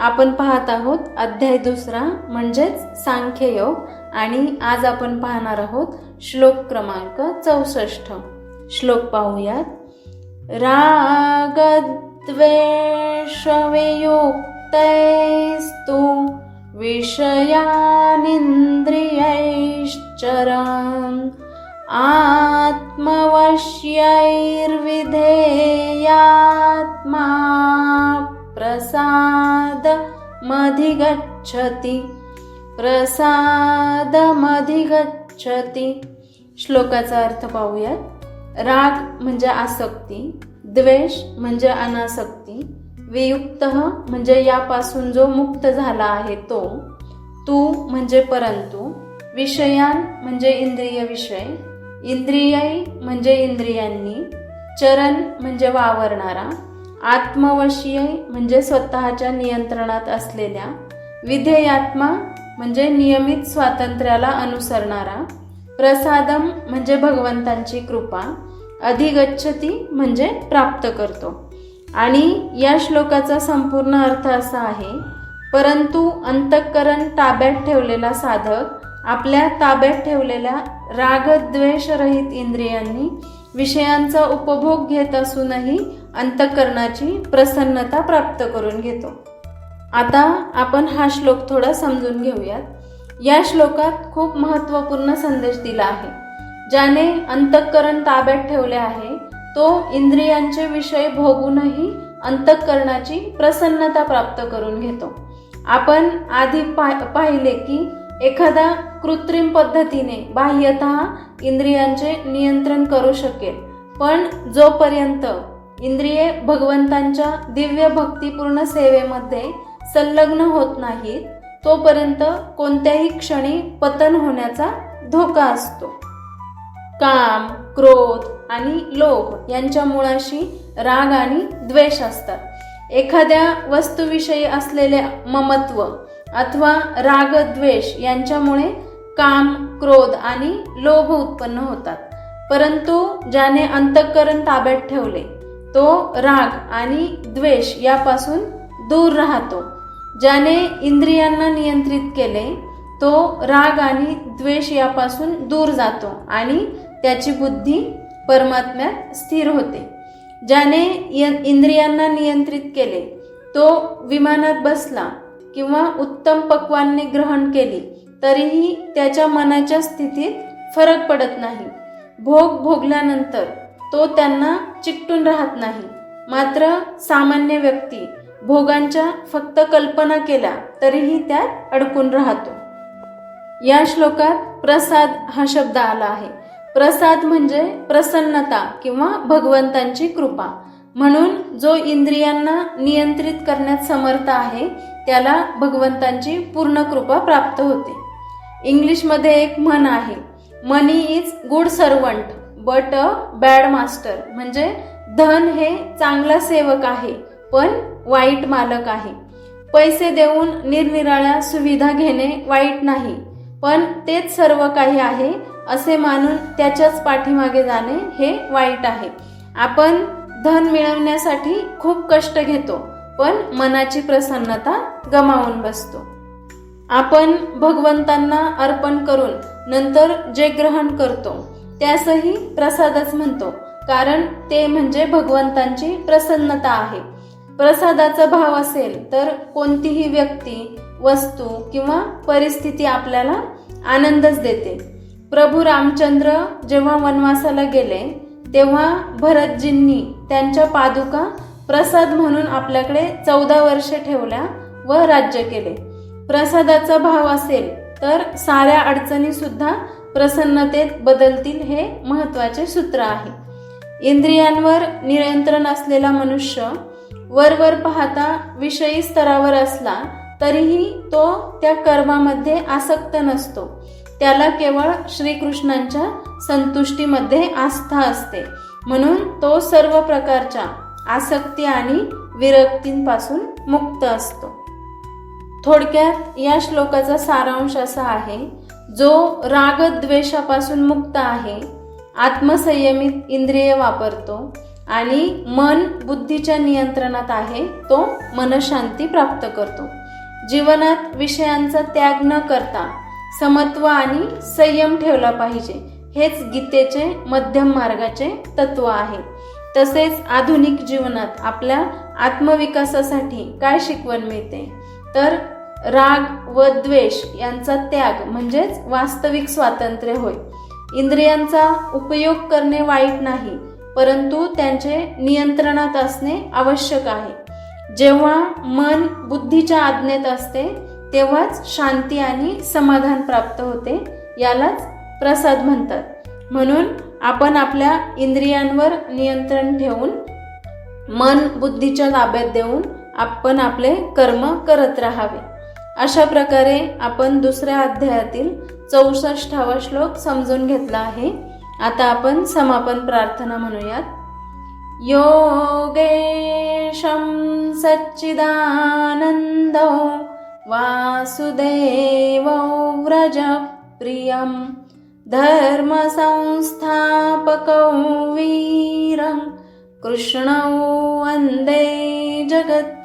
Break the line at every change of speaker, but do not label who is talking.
आपण पाहत आहोत अध्याय दुसरा म्हणजेच सांख्ययोग. आणि आज आपण पाहणार आहोत श्लोक क्रमांक चौसष्ट. श्लोक पाहूयात. रागद्वेषवियुक्तैस्तु विषयानिन्द्रियैश्चरन् आत्मवश्यैर्विधेयात्मा प्रसादमधिगच्छति प्रसादमधिगच्छति श्लोकाचा अर्थ पाहूयात. राग म्हणजे आसक्ती द्वेष म्हणजे अनासक्ती वियुक्त म्हणजे यापासून जो मुक्त झाला आहे तो तू म्हणजे परंतु विषयान म्हणजे इंद्रिय विषय इंद्रियई म्हणजे इंद्रियांनी चरण म्हणजे वावरणारा आत्मवशीय म्हणजे स्वतःच्या नियंत्रणात असलेल्या विधेयात्मा म्हणजे नियमित स्वातंत्र्याला अनुसरणारा प्रसादम म्हणजे भगवंतांची कृपा अधिगच्छती म्हणजे प्राप्त करतो. आणि या श्लोकाचा संपूर्ण अर्थ असा आहे परंतु अंतःकरण ताब्यात ठेवलेला साधक आपल्या ताब्यात ठेवलेल्या रागद्वेषरहित इंद्रियांनी विषयांचा उपभोग घेत असूनही अंतःकरणाची प्रसन्नता प्राप्त करून घेतो. आता आपण हा श्लोक थोडा समजून घेऊयात. या श्लोकात खूप महत्त्वपूर्ण संदेश दिला आहे. ज्याने अंतःकरण ताब्यात ठेवले आहे तो इंद्रियांचे विषय भोगूनही अंतःकरणाची प्रसन्नता प्राप्त करून घेतो. आपण आधी पा पाहिले की एखादा कृत्रिम पद्धतीने बाह्यत इंद्रियांचे नियंत्रण करू शकेल. पण जोपर्यंत इंद्रिये भगवंतांच्या दिव्य भक्तिपूर्ण सेवेमध्ये संलग्न होत नाहीत तोपर्यंत कोणत्याही क्षणी पतन होण्याचा धोका असतो. काम क्रोध आणि लोभ यांच्या मुळाशी राग आणि द्वेष असतात. एखाद्या वस्तूविषयी असलेले ममत्व अथवा राग द्वेष यांच्यामुळे काम क्रोध आणि लोभ उत्पन्न होतात. परंतु ज्याने अंतःकरण ताब्यात ठेवले तो राग आणि द्वेष यापासून दूर राहतो. ज्याने इंद्रियांना नियंत्रित केले तो राग आणि द्वेष यापासून दूर जातो आणि त्याची बुद्धी परमात्म्यात स्थिर होते. ज्याने इंद्रियांना नियंत्रित केले तो विमानात बसला किंवा उत्तम पक्वांनी ग्रहण केली तरीही त्याच्या मनाच्या स्थितीत फरक पडत नाही. भोग भोगल्यानंतर तो त्यांना चिकटून राहत नाही. मात्र सामान्य व्यक्ती भोगांच्या फक्त कल्पना केल्या तरीही त्यात अडकून राहतो. या श्लोकात प्रसाद हा शब्द आला आहे. प्रसाद म्हणजे प्रसन्नता किंवा भगवंतांची कृपा. म्हणून जो इंद्रियांना नियंत्रित करण्यात समर्थ आहे त्याला भगवंतांची पूर्ण कृपा प्राप्त होते. इंग्लिशमध्ये एक म्हण आहे money is good servant but a bad master. म्हणजे धन हे चांगला सेवक आहे पण वाईट मालक आहे. पैसे देऊन निरनिराळ्या सुविधा घेणे वाईट नाही पण तेच सर्व काही आहे असे मानून त्याच्याच पाठीमागे जाणे हे वाईट आहे. आपण धन मिळवण्यासाठी खूप कष्ट घेतो पण मनाची प्रसन्नता गमावून बसतो. आपण भगवंतांना अर्पण करून नंतर जे ग्रहण करतो त्यासही प्रसादच म्हणतो. कारण ते म्हणजे भगवंतांची प्रसन्नता आहे. प्रसादाचा भाव असेल तर कोणतीही व्यक्ती वस्तू किंवा परिस्थिती आपल्याला आनंदच देते. प्रभू रामचंद्र जेव्हा वनवासाला गेले तेव्हा भरतजींनी त्यांच्या पादुका प्रसाद म्हणून आपल्याकडे चौदा वर्षे ठेवल्या व राज्य केले. प्रसादाचा भाव असेल तर साऱ्या अडचणी सुद्धा प्रसन्नतेत बदलतील हे महत्त्वाचे सूत्र आहे. इंद्रियांवर नियंत्रण असलेला मनुष्य वरवर पाहता विषयी स्तरावर असला तरीही तो त्या कर्मामध्ये आसक्त नसतो. त्याला केवळ श्रीकृष्णांच्या संतुष्टीमध्ये आस्था असते. म्हणून तो सर्व प्रकारच्या आसक्ती आणि विरक्तींपासून मुक्त असतो. थोडक्यात या श्लोकाचा सारांश असा आहे जो रागद्वेषापासून मुक्त आहे आत्मसंयमित इंद्रिय वापरतो आणि मन बुद्धीच्या नियंत्रणात आहे तो मनशांती प्राप्त करतो. जीवनात विषयांचा त्याग न करता समत्व आणि संयम ठेवला पाहिजे हेच गीतेचे मध्यम मार्गाचे तत्व आहे. तसेच आधुनिक जीवनात आपल्या आत्मविकासासाठी काय शिकवण मिळते? तर राग व द्वेष यांचा त्याग म्हणजेच वास्तविक स्वातंत्र्य होय. इंद्रियांचा उपयोग करणे वाईट नाही परंतु त्यांचे नियंत्रणात असणे आवश्यक आहे. जेव्हा मन बुद्धीच्या आज्ञेत असते तेव्हाच शांती आणि समाधान प्राप्त होते यालाच प्रसाद म्हणतात. म्हणून आपण आपल्या इंद्रियांवर नियंत्रण ठेवून मन बुद्धीच्या ताब्यात देऊन आपण आपले कर्म करत राहावे. अशा प्रकारे आपण दुसऱ्या अध्यायातील चौसष्टावा श्लोक समजून घेतला आहे. आता आपण समापन प्रार्थना म्हणूयात. योगेशं सच्चिदानन्दो वासुदेवो व्रजप्रियं धर्मसंस्थापकौ वीरं कृष्णौ वन्दे